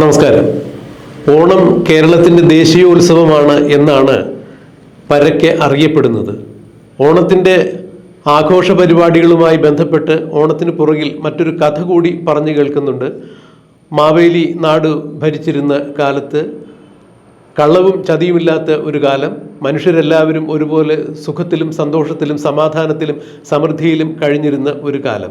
നമസ്കാരം. ഓണം കേരളത്തിന്റെ ദേശീയ ഉത്സവമാണ് എന്നാണ് പരക്കെ അറിയപ്പെടുന്നത്. ഓണത്തിന്റെ ആഘോഷ പരിപാടികളുമായി ബന്ധപ്പെട്ട് ഓണത്തിന് പുറകിൽ മറ്റൊരു കഥ കൂടി പറഞ്ഞു കേൾക്കുന്നുണ്ട്. മാവേലി നാട് ഭരിച്ചിരുന്ന കാലത്ത് കള്ളവും ചതിയുമില്ലാത്ത ഒരു കാലം. മനുഷ്യരെല്ലാവരും ഒരുപോലെ സുഖത്തിലും സന്തോഷത്തിലും സമാധാനത്തിലും സമൃദ്ധിയിലും കഴിഞ്ഞിരുന്ന ഒരു കാലം.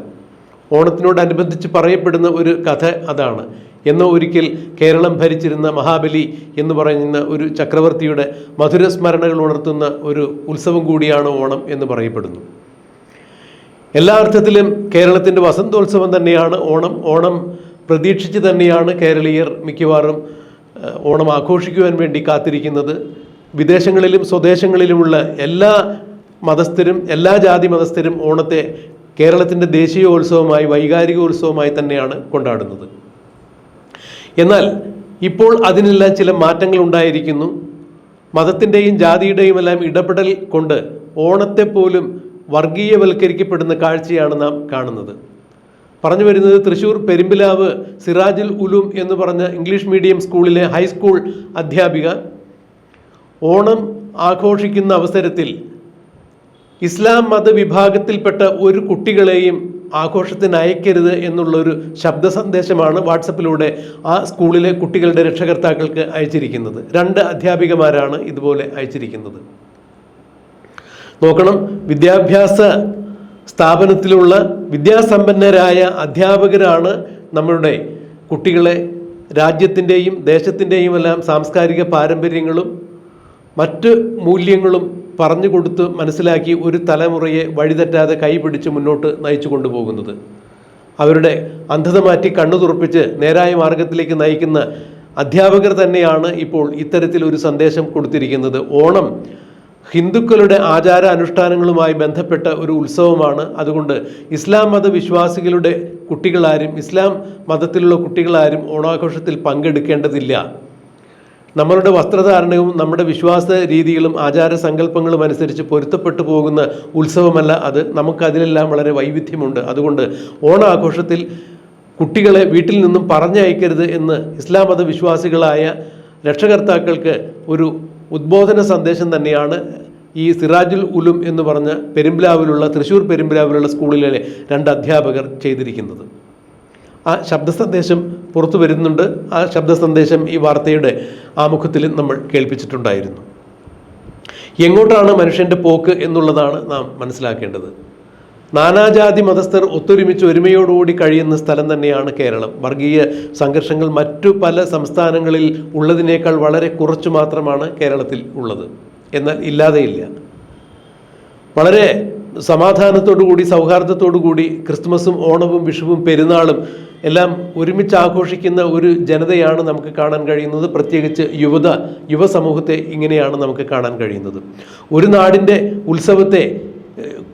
ഓണത്തിനോടനുബന്ധിച്ച് പറയപ്പെടുന്ന ഒരു കഥ അതാണ്. എന്നോ ഒരിക്കൽ കേരളം ഭരിച്ചിരുന്ന മഹാബലി എന്ന് പറയുന്ന ഒരു ചക്രവർത്തിയുടെ മധുര സ്മരണകൾ ഉണർത്തുന്ന ഒരു ഉത്സവം കൂടിയാണ് ഓണം എന്ന് പറയപ്പെടുന്നു. എല്ലാ അർത്ഥത്തിലും കേരളത്തിന്റെ വസന്തോത്സവം തന്നെയാണ് ഓണം. ഓണം പ്രതീക്ഷിച്ച് തന്നെയാണ് കേരളീയർ മിക്കവാറും ഓണം ആഘോഷിക്കുവാൻ വേണ്ടി കാത്തിരിക്കുന്നത്. വിദേശങ്ങളിലും സ്വദേശങ്ങളിലുമുള്ള എല്ലാ മതസ്ഥരും എല്ലാ ജാതി മതസ്ഥരും ഓണത്തെ കേരളത്തിന്റെ ദേശീയോത്സവമായി വൈകാരികോത്സവമായി തന്നെയാണ് കൊണ്ടാടുന്നത്. എന്നാൽ ഇപ്പോൾ അതിനെല്ലാം ചില മാറ്റങ്ങൾ ഉണ്ടായിരിക്കുന്നു മതത്തിന്റെയും ജാതിയുടെയും എല്ലാം ഇടപെടൽ കൊണ്ട് ഓണത്തെ പോലും വർഗീയവൽക്കരിക്കപ്പെടുന്ന കാഴ്ചയാണ് നാം കാണുന്നത്. പറഞ്ഞു വരുന്നത് തൃശൂർ പെരുമ്പിലാവ് സിറാജുൽ ഉലൂം എന്ന് പറഞ്ഞ ഇംഗ്ലീഷ് മീഡിയം സ്കൂളിലെ ഹൈസ്കൂൾ അധ്യാപിക ഓണം ആഘോഷിക്കുന്ന അവസരത്തിൽ ഇസ്ലാം മതവിഭാഗത്തിൽപ്പെട്ട ഒരു കുട്ടികളെയും ആഘോഷത്തിന് അയക്കരുത് എന്നുള്ളൊരു ശബ്ദ സന്ദേശമാണ് വാട്സപ്പിലൂടെ ആ സ്കൂളിലെ കുട്ടികളുടെ രക്ഷകർത്താക്കൾക്ക് അയച്ചിരിക്കുന്നത്. രണ്ട് അധ്യാപികമാരാണ് ഇതുപോലെ അയച്ചിരിക്കുന്നത്. നോക്കണം വിദ്യാഭ്യാസ സ്ഥാപനത്തിലുള്ള വിദ്യാസമ്പന്നരായ അധ്യാപകരാണ് നമ്മളുടെ കുട്ടികളെ രാജ്യത്തിന്റെയും ദേശത്തിന്റെയും എല്ലാം സാംസ്കാരിക പാരമ്പര്യങ്ങളും മറ്റ് മൂല്യങ്ങളും പറഞ്ഞു കൊടുത്ത് മനസ്സിലാക്കി ഒരു തലമുറയെ വഴിതെറ്റാതെ കൈപിടിച്ച് മുന്നോട്ട് നയിച്ചു കൊണ്ടുപോകുന്നത്. അവരുടെ അന്ധത മാറ്റി കണ്ണു തുറപ്പിച്ച് നേരായ മാർഗത്തിലേക്ക് നയിക്കുന്ന അധ്യാപകർ തന്നെയാണ് ഇപ്പോൾ ഇത്തരത്തിൽ ഒരു സന്ദേശം കൊടുത്തിരിക്കുന്നത്. ഓണം ഹിന്ദുക്കളുടെ ആചാര അനുഷ്ഠാനങ്ങളുമായി ബന്ധപ്പെട്ട ഒരു ഉത്സവമാണ്. അതുകൊണ്ട് ഇസ്ലാം മതവിശ്വാസികളുടെ കുട്ടികളാരും ഇസ്ലാം മതത്തിലുള്ള കുട്ടികളാരും ഓണാഘോഷത്തിൽ പങ്കെടുക്കേണ്ടതില്ല. നമ്മളുടെ വസ്ത്രധാരണവും നമ്മുടെ വിശ്വാസ രീതികളും ആചാര സങ്കല്പങ്ങളും അനുസരിച്ച് പൊരുത്തപ്പെട്ടു പോകുന്ന ഉത്സവമല്ല അത്. നമുക്കതിലെല്ലാം വളരെ വൈവിധ്യമുണ്ട്. അതുകൊണ്ട് ഓണാഘോഷത്തിൽ കുട്ടികളെ വീട്ടിൽ നിന്നും പറഞ്ഞയക്കരുത് എന്ന് ഇസ്ലാം മതവിശ്വാസികളായ രക്ഷകർത്താക്കൾക്ക് ഒരു ഉദ്ബോധന സന്ദേശം തന്നെയാണ് ഈ സിറാജുൽ ഉലും എന്ന് പറഞ്ഞ പെരുമ്പിലാവിലുള്ള തൃശ്ശൂർ പെരുമ്പിലാവിലുള്ള സ്കൂളിലെ രണ്ട് അധ്യാപകർ ചെയ്തിരിക്കുന്നത്. ആ ശബ്ദ സന്ദേശം പുറത്തു വരുന്നുണ്ട്. ആ ശബ്ദ സന്ദേശം ഈ വാർത്തയുടെ ആമുഖത്തിൽ നമ്മൾ കേൾപ്പിച്ചിട്ടുണ്ടായിരുന്നു. എങ്ങോട്ടാണ് മനുഷ്യന്റെ പോക്ക് എന്നുള്ളതാണ് നാം മനസ്സിലാക്കേണ്ടത്. നാനാജാതി മതസ്ഥർ ഒത്തൊരുമിച്ച് ഒരുമയോടുകൂടി കഴിയുന്ന സ്ഥലം തന്നെയാണ് കേരളം. വർഗീയ സംഘർഷങ്ങൾ മറ്റു പല സംസ്ഥാനങ്ങളിൽ ഉള്ളതിനേക്കാൾ വളരെ കുറച്ചു മാത്രമാണ് കേരളത്തിൽ ഉള്ളത്. എന്നാൽ ഇല്ലാതെയില്ല. വളരെ സമാധാനത്തോടു കൂടി സൗഹാർദ്ദത്തോടു കൂടി ക്രിസ്മസും ഓണവും വിഷുവും പെരുന്നാളും എല്ലാം ഒരുമിച്ച് ആഘോഷിക്കുന്ന ഒരു ജനതയാണ് നമുക്ക് കാണാൻ കഴിയുന്നത്. പ്രത്യേകിച്ച് യുവത യുവസമൂഹത്തെ ഇങ്ങനെയാണ് നമുക്ക് കാണാൻ കഴിയുന്നത്. ഒരു നാടിന്റെ ഉത്സവത്തെ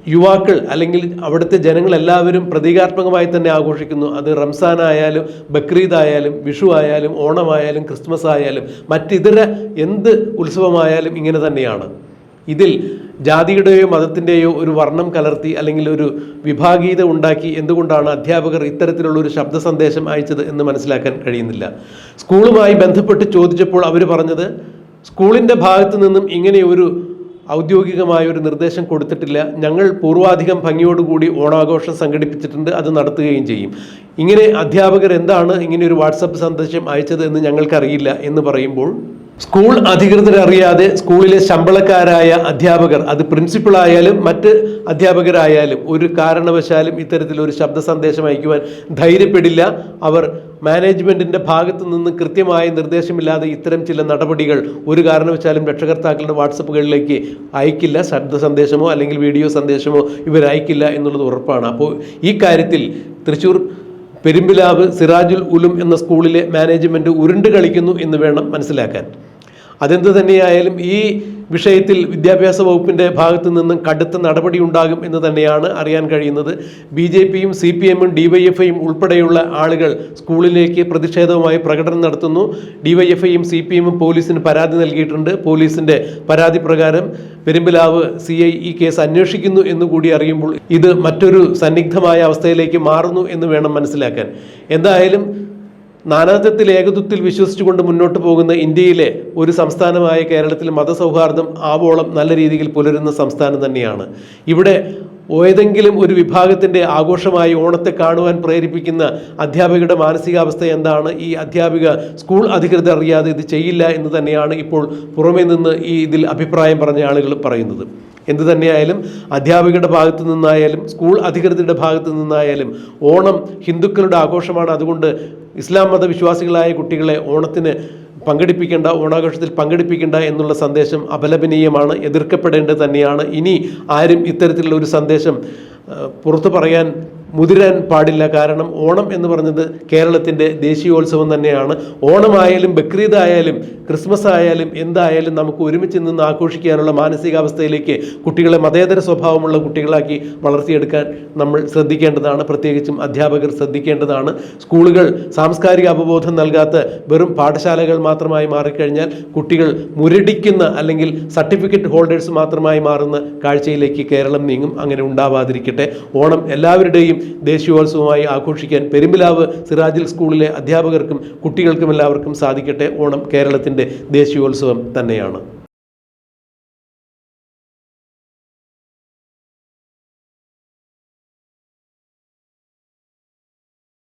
യുവാക്കൾ അല്ലെങ്കിൽ അവിടുത്തെ ജനങ്ങൾ എല്ലാവരും പ്രതീകാത്മകമായി തന്നെ ആഘോഷിക്കുന്നു. അത് റംസാൻ ആയാലും ബക്രീദ് ആയാലും വിഷു ആയാലും ഓണമായാലും ക്രിസ്മസ് ആയാലും മറ്റിതര എന്ത് ഉത്സവമായാലും ഇങ്ങനെ തന്നെയാണ്. ഇതിൽ ജാതിയുടെയോ മതത്തിന്റെയോ ഒരു വർണം കലർത്തി അല്ലെങ്കിൽ ഒരു വിഭാഗീയത ഉണ്ടാക്കി എന്തുകൊണ്ടാണ് അധ്യാപകർ ഇത്തരത്തിലുള്ള ഒരു ശബ്ദ സന്ദേശം അയച്ചത് എന്ന് മനസ്സിലാക്കാൻ കഴിയുന്നില്ല. സ്കൂളുമായി ബന്ധപ്പെട്ട് ചോദിച്ചപ്പോൾ അവർ പറഞ്ഞത് സ്കൂളിന്റെ ഭാഗത്തു നിന്നും ഇങ്ങനെ ഒരു ഔദ്യോഗികമായ ഒരു നിർദ്ദേശം കൊടുത്തിട്ടില്ല. ഞങ്ങൾ പൂർവാധികം ഭംഗിയോടുകൂടി ഓണാഘോഷം സംഘടിപ്പിച്ചിട്ടുണ്ട്. അത് നടത്തുകയും ചെയ്യും. ഇങ്ങനെ അധ്യാപകർ എന്താണ് ഇങ്ങനെ ഒരു വാട്സപ്പ് സന്ദേശം അയച്ചത് എന്ന് ഞങ്ങൾക്കറിയില്ല എന്ന് പറയുമ്പോൾ സ്കൂൾ അധികൃതരെ അറിയാതെ സ്കൂളിലെ ശമ്പളക്കാരായ അധ്യാപകർ അത് പ്രിൻസിപ്പൾ ആയാലും മറ്റ് അധ്യാപകരായാലും ഒരു കാരണവശാലും ഇത്തരത്തിലൊരു ശബ്ദ സന്ദേശം അയക്കുവാൻ ധൈര്യപ്പെടില്ല. അവർ മാനേജ്മെന്റിന്റെ ഭാഗത്തു നിന്ന് കൃത്യമായ നിർദ്ദേശമില്ലാതെ ഇത്തരം ചില നടപടികൾ ഒരു കാരണവശാലും രക്ഷകർത്താക്കളുടെ വാട്സപ്പുകളിലേക്ക് അയക്കില്ല. ശബ്ദ സന്ദേശമോ അല്ലെങ്കിൽ വീഡിയോ സന്ദേശമോ ഇവർ അയക്കില്ല എന്നുള്ളത് ഉറപ്പാണ്. അപ്പോൾ ഈ കാര്യത്തിൽ തൃശ്ശൂർ പെരുമ്പിലാവ് സിറാജുൽ ഉലും എന്ന സ്കൂളിലെ മാനേജ്മെന്റ് ഉരുണ്ട് കളിക്കുന്നു എന്ന് വേണം മനസ്സിലാക്കാൻ. അതെന്ത് തന്നെയായാലും ഈ വിഷയത്തിൽ വിദ്യാഭ്യാസ വകുപ്പിന്റെ ഭാഗത്തു നിന്നും കടുത്ത നടപടി ഉണ്ടാകും എന്ന് തന്നെയാണ് അറിയാൻ കഴിയുന്നത്. ബി ജെ പിയും സി പി എമ്മും ഡിവൈഎഫ്ഐയും ഉൾപ്പെടെയുള്ള ആളുകൾ സ്കൂളിലേക്ക് പ്രതിഷേധവുമായി പ്രകടനം നടത്തുന്നു. ഡിവൈഎഫ്ഐയും സി പി എമ്മും പോലീസിന് പരാതി നൽകിയിട്ടുണ്ട്. പോലീസിന്റെ പരാതി പ്രകാരം പെരുമ്പിലാവ് സി ഐ ഈ കേസ് അന്വേഷിക്കുന്നു എന്നുകൂടി അറിയുമ്പോൾ ഇത് മറ്റൊരു സന്നിഗ്ധമായ അവസ്ഥയിലേക്ക് മാറുന്നു എന്ന് വേണം മനസ്സിലാക്കാൻ. എന്തായാലും നാനാത്വത്തിൽ ഏകത്വത്തിൽ വിശ്വസിച്ചുകൊണ്ട് മുന്നോട്ട് പോകുന്ന ഇന്ത്യയിലെ ഒരു സംസ്ഥാനമായ കേരളത്തിൽ മതസൗഹാർദ്ദം ആവോളം നല്ല രീതിയിൽ പുലരുന്ന സംസ്ഥാനം തന്നെയാണ്. ഇവിടെ ഏതെങ്കിലും ഒരു വിഭാഗത്തിന്റെ ആഘോഷമായി ഓണത്തെ കാണുവാൻ പ്രേരിപ്പിക്കുന്ന അധ്യാപികയുടെ മാനസികാവസ്ഥ എന്താണ്? ഈ അധ്യാപിക സ്കൂൾ അധികൃതർ അറിയാതെ ഇത് ചെയ്യില്ല എന്ന് തന്നെയാണ് ഇപ്പോൾ പുറമേ നിന്ന് ഈ ഇതിൽ അഭിപ്രായം പറഞ്ഞ ആളുകൾ പറയുന്നത്. എന്തു തന്നെയായാലും അധ്യാപകരുടെ ഭാഗത്തു നിന്നായാലും സ്കൂൾ അധികൃതരുടെ ഭാഗത്തു നിന്നായാലും ഓണം ഹിന്ദുക്കളുടെ ആഘോഷമാണ്. അതുകൊണ്ട് ഇസ്ലാം മതവിശ്വാസികളായ കുട്ടികളെ ഓണത്തിന് പങ്കെടുപ്പിക്കേണ്ട ഓണാഘോഷത്തിൽ പങ്കെടുപ്പിക്കേണ്ട എന്നുള്ള സന്ദേശം അപലപനീയമാണ് എതിർക്കപ്പെടേണ്ടത് തന്നെയാണ്. ഇനി ആരും ഇത്തരത്തിലുള്ള ഒരു സന്ദേശം പുറത്തു പറയാൻ മുതിരാൻ പാടില്ല. കാരണം ഓണം എന്ന് പറഞ്ഞത് കേരളത്തിന്റെ ദേശീയോത്സവം തന്നെയാണ്. ഓണമായാലും ബക്രീദ് ആയാലും ക്രിസ്മസ് ആയാലും എന്തായാലും നമുക്ക് ഒരുമിച്ച് നിന്ന് ആഘോഷിക്കാനുള്ള മാനസികാവസ്ഥയിലേക്ക് കുട്ടികളെ മതേതര സ്വഭാവമുള്ള കുട്ടികളാക്കി വളർത്തിയെടുക്കാൻ നമ്മൾ ശ്രദ്ധിക്കേണ്ടതാണ്. പ്രത്യേകിച്ചും അധ്യാപകർ ശ്രദ്ധിക്കേണ്ടതാണ്. സ്കൂളുകൾ സാംസ്കാരിക അവബോധം നൽകാത്ത വെറും പാഠശാലകൾ മാത്രമായി മാറിക്കഴിഞ്ഞാൽ കുട്ടികൾ മുരടിക്കുന്ന അല്ലെങ്കിൽ സർട്ടിഫിക്കറ്റ് ഹോൾഡേഴ്സ് മാത്രമായി മാറുന്ന കാഴ്ചയിലേക്ക് കേരളം നീങ്ങും. അങ്ങനെ ഉണ്ടാവാതിരിക്കട്ടെ. ഓണം എല്ലാവരുടെയും ദേശീയോത്സവമായി ആഘോഷിക്കാൻ പെരുമ്പിലാവ് സിറാജിൽ സ്കൂളിലെ അധ്യാപകർക്കും കുട്ടികൾക്കും എല്ലാവർക്കും സാധിക്കട്ടെ. ഓണം കേരളത്തിന്റെ ദേശീയോത്സവം തന്നെയാണ്.